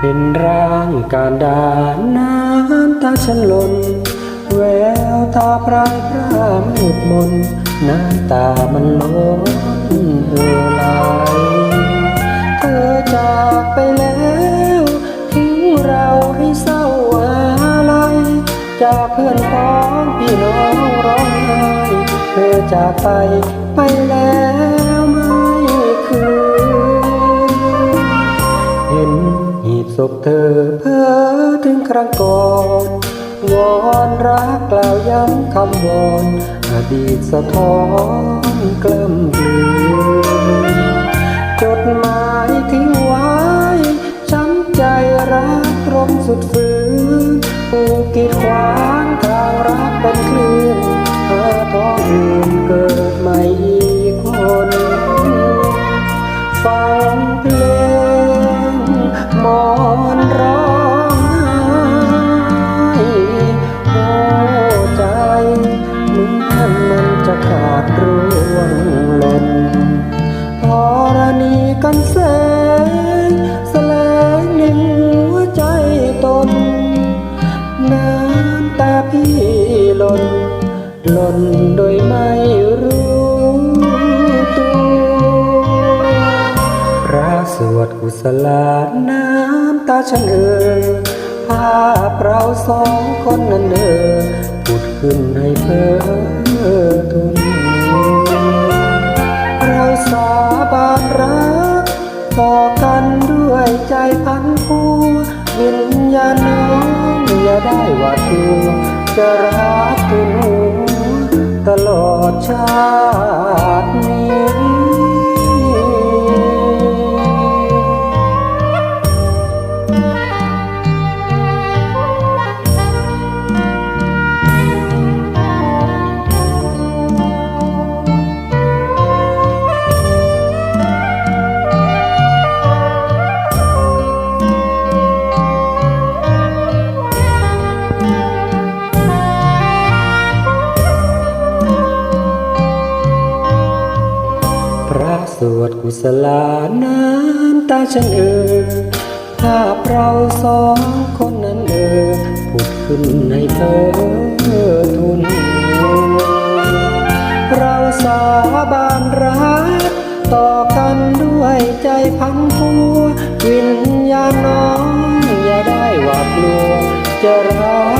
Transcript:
เห็นร่างการดานน้ำตาฉันหล่นแววตาพรายพรามืดมนน้ำตามันล้นเอ่อไหลเธอจากไปแล้วทิ้งเราให้เศร้าอะไรจากเพื่อนพ้องพี่น้องร้องไห้เธอจากไปไปแล้ว พเธอเพ้อถึงครั้งก่อน วอนรักกล่าวย้ำคำวอนอดีตสะท้อนกล้ำกลืนจดหมายทิ้งไว้ช้ำใจรักรมสุดฝืนผูกกีดขวางทางรักเป็นคลื่นเธอท้องอื่ันแสงแสลงในหัวใจตน น้ำตาพี่หล่นหล่นโดยไม่รู้ตัวพระสวดกุศลาน้ำตาฉันเออภาพเราสองคนนั้นเออผุดขึ้นให้เพ้อทุน วิญญาน้องอย่าได้หวาดกลัวจะรักคุณหนูตลอดชาติ สวดกุศลาน้ำตาฉันเออภาพเราสองคนนั้นเออผุดขึ้นในเธอทุน เราสาบานรักต่อกันด้วยใจพันพัววิญญาณน้องอย่าได้หวาดกลัวจะรัก